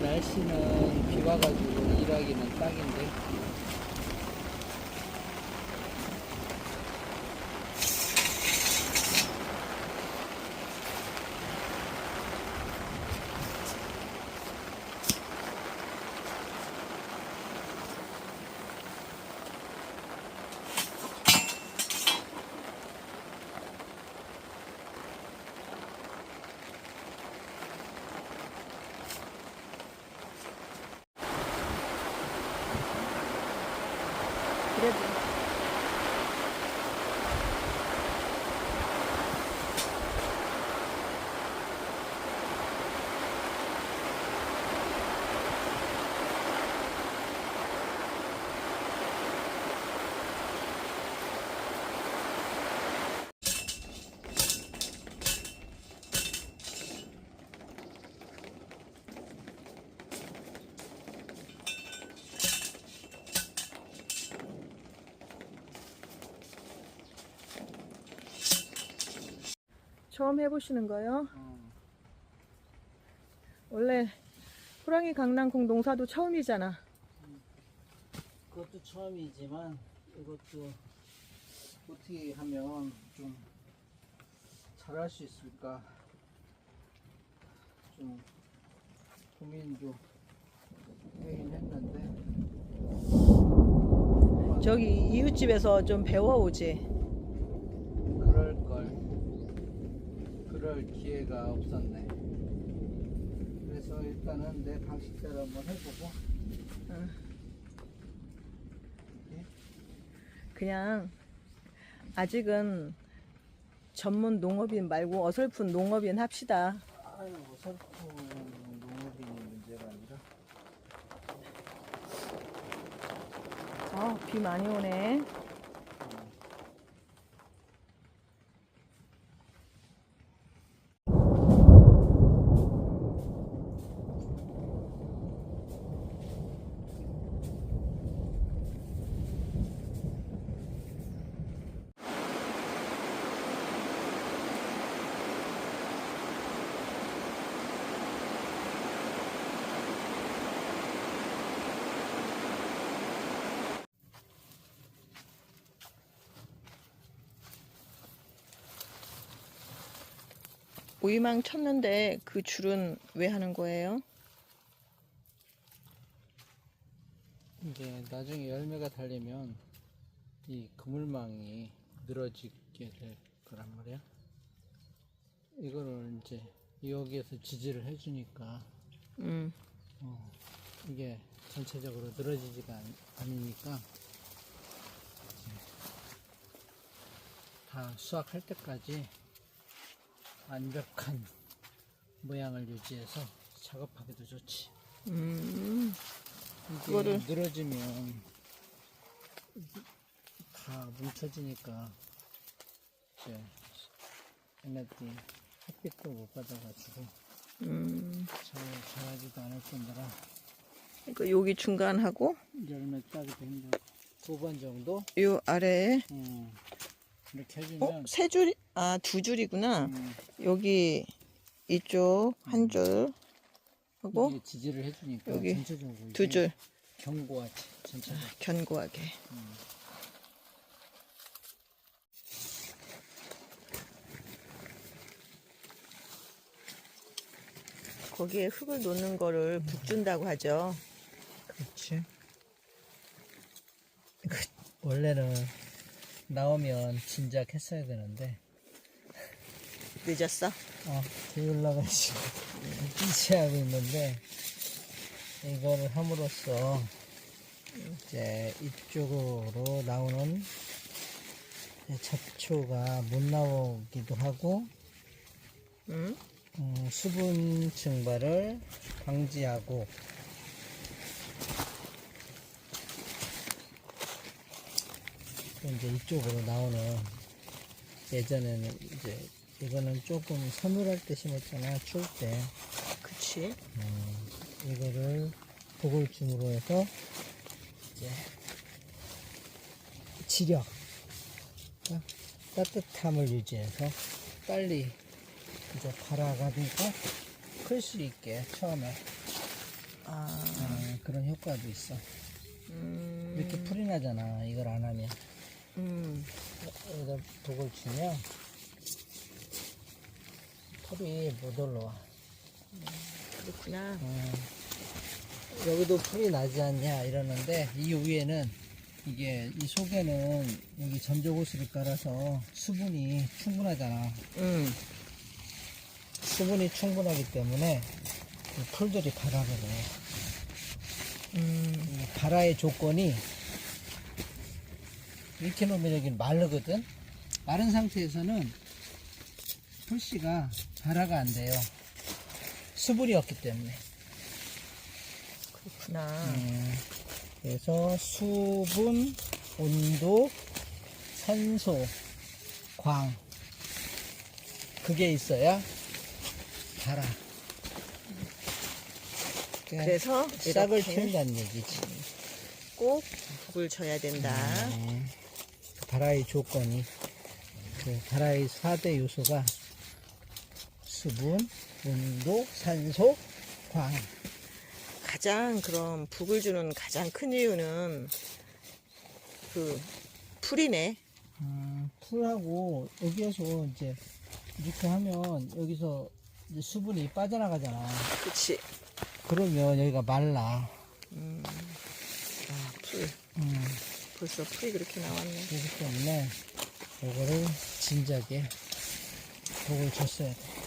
날씨는 비 와가지고 일하기는 딱인데 그래 처음 해보시는 거요? 어, 원래 호랑이 강낭콩 농사도 처음이잖아. 그것도 처음이지만 이것도 어떻게 하면 좀 잘할 수 있을까 좀 고민도 하긴 했는데 저기 이웃집에서 좀 배워오지. 그럴 걸 그럴 기회가 없었네. 그래서 일단은 내 방식대로 한번 해보고 그냥 아직은 전문 농업인 말고 어설픈 농업인 합시다. 아유 어설픈 농업인이 문제가 아니라 아, 비 많이 오네. 오이망 쳤는데 그 줄은 왜 하는 거예요? 이제 나중에 열매가 달리면 이 그물망이 늘어지게 될 거란 말이야. 이거를 이제 여기에서 지지를 해주니까 음, 어, 이게 전체적으로 늘어지지가 않, 않으니까 이제 다 수확할 때까지 완벽한 모양을 유지해서 작업하기도 좋지. 음, 그거를- 늘어지면 다 뭉쳐지니까 이제 얘네들이 햇빛도 못 받아가지고 음. 잘 자라지도 않을 뿐더라 그러니까 여기 중간하고 열매 따기도 힘들고 두 번 정도 요 아래에 음, 이렇게 어? 해주면 세 줄? 아, 두 줄이구나. 음. 여기 이쪽 음. 한 줄. 하고 지지를 해주니까 여기 전체적으로 두줄 견고하지. 전체 아, 견고하게. 음. 거기에 흙을 놓는 거를 붙준다고 하죠. 그렇지. 그, 원래는 나오면 진작 했어야 되는데 늦었어? 어, 게을러가지고 이치하고 있는데, 이거를 함으로써 이제 이쪽으로 나오는 잡초가 못 나오기도 하고, 응? 음, 수분 증발을 방지하고 또 이제 이쪽으로 나오는 예전에는 이제 이거는 조금 서늘할 때 심었잖아 추울 때. 그치. 음, 이거를 보골줌으로 해서 이제 지력 어? 따뜻함을 유지해서 빨리 이제 발아가니까 클 수 있게 처음에. 아, 어, 그런 효과도 있어. 음, 이렇게 풀이 나잖아 이걸 안 하면. 음, 여기다 독을 주면 풀이 못 올라와. 그렇구나. 어, 여기도 풀이 나지 않냐 이러는데 이 위에는 이게 이 속에는 여기 전조고스를 깔아서 수분이 충분하잖아. 음, 수분이 충분하기 때문에 이 풀들이 발화를 해 음, 이 발화의 조건이 이렇게 놓으면 여기는 마르거든? 마른 상태에서는 풀씨가 발화가 안 돼요 수분이 없기 때문에 그렇구나. 음, 그래서 수분, 온도, 산소, 광 그게 있어야. 그러니까 그래서 싹을 키운다는 얘기지. 꼭 북을 쳐야 된다. 음, 발화의 조건이 그 발화의 4대 요소가 수분, 온도, 산소, 광. 가장 그럼 북을 주는 가장 큰 이유는 그 풀이네. 음, 풀하고 여기에서 이제 이렇게 하면 여기서 이제 수분이 빠져나가잖아. 그치. 그러면 여기가 말라. 음, 아, 풀. 음, 벌써 풀이 그렇게 나왔네. 그렇기 때문에 요거를 진작에 독을 줬어야 돼.